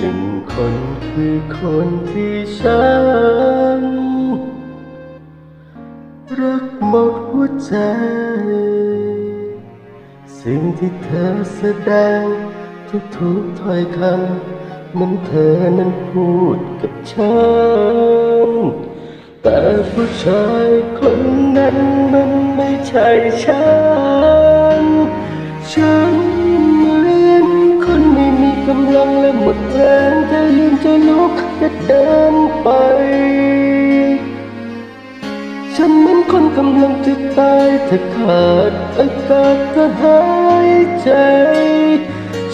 หนึ่งคนคือคนที่ฉัน รักหมดหัวใจ สิ่งที่เธอแสดง ทุกๆถ้อยคำเหมันเธอนั้นพูดกับฉัน แต่ผู้ชายคนนั้นมันไม่ใช่ฉัน ฉัน มดแรงจะยืนจะลุกจะเดินไป ฉันเหมือนคนกำลังจะตายถ้าขาดอากาศจะหายใจ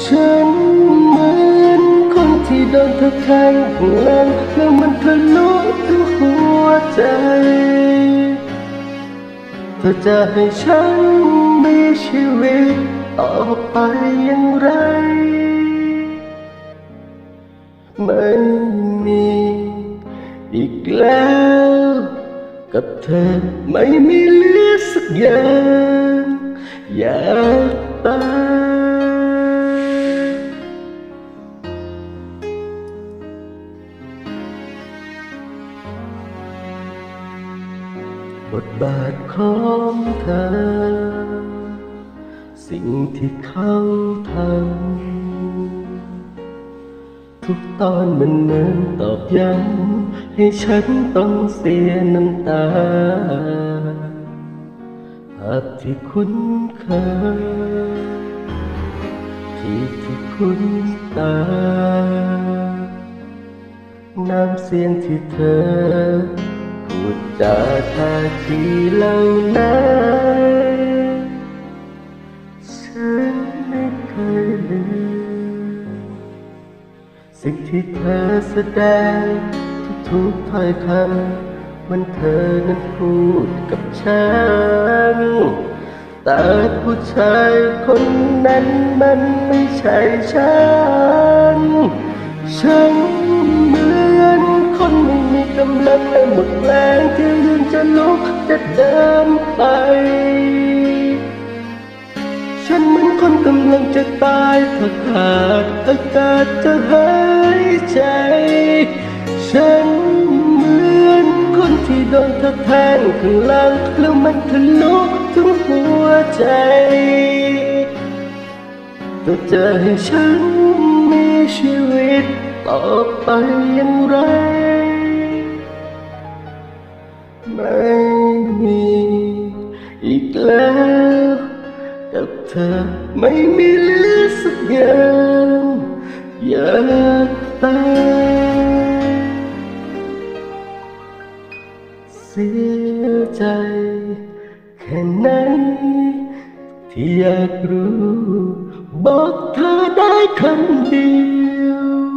ฉันเหมือนคนที่โดนเธอแทงข้างหลังแล้วมันทะลุถึงหัวใจ เธอจะให้ฉันมีชีวิตต่อไปอย่างไร แล้ว กับเธอไม่มีเหลือสักอย่างอยากตายบทบาทของเธอ สิ่งที่เขาทำ ทุกตอนมันเหมือนตอกย้ำให้ฉันต้องเสียน้ำตาภาพที่คุ้นเคยที่ที่คุ้นตา น้ำเสียงที่เธอ พูดจาท่าทีเหล่านั้น ที่เธอแสดงทุกๆถ้อยคำมันเธอนั้นพูดกับฉัน แต่ผู้ชายคนนั้นมันไม่ใช่ฉัน ฉันเหมือนคนไม่มีกำลังและหมดแรงที่ยืนจะลุกจะเดินไปฉันเหมือนคนกำลังจะตายถ้าขาดอากาศจะหาย ใจ ฉันเหมือนคนที่โดนเธอแทงข้างหลังแล้วมันทะลุถึงหัวใจเธอจะให้ฉันมีชีวิตต่อไปอย่างไร ไม่มีอีกแล้วกับเธอไม่มีเหลือสักอย่างอยาก ตายเสียใจแค่ไหนที่อยากรู้ บอกเธอได้คำเดียว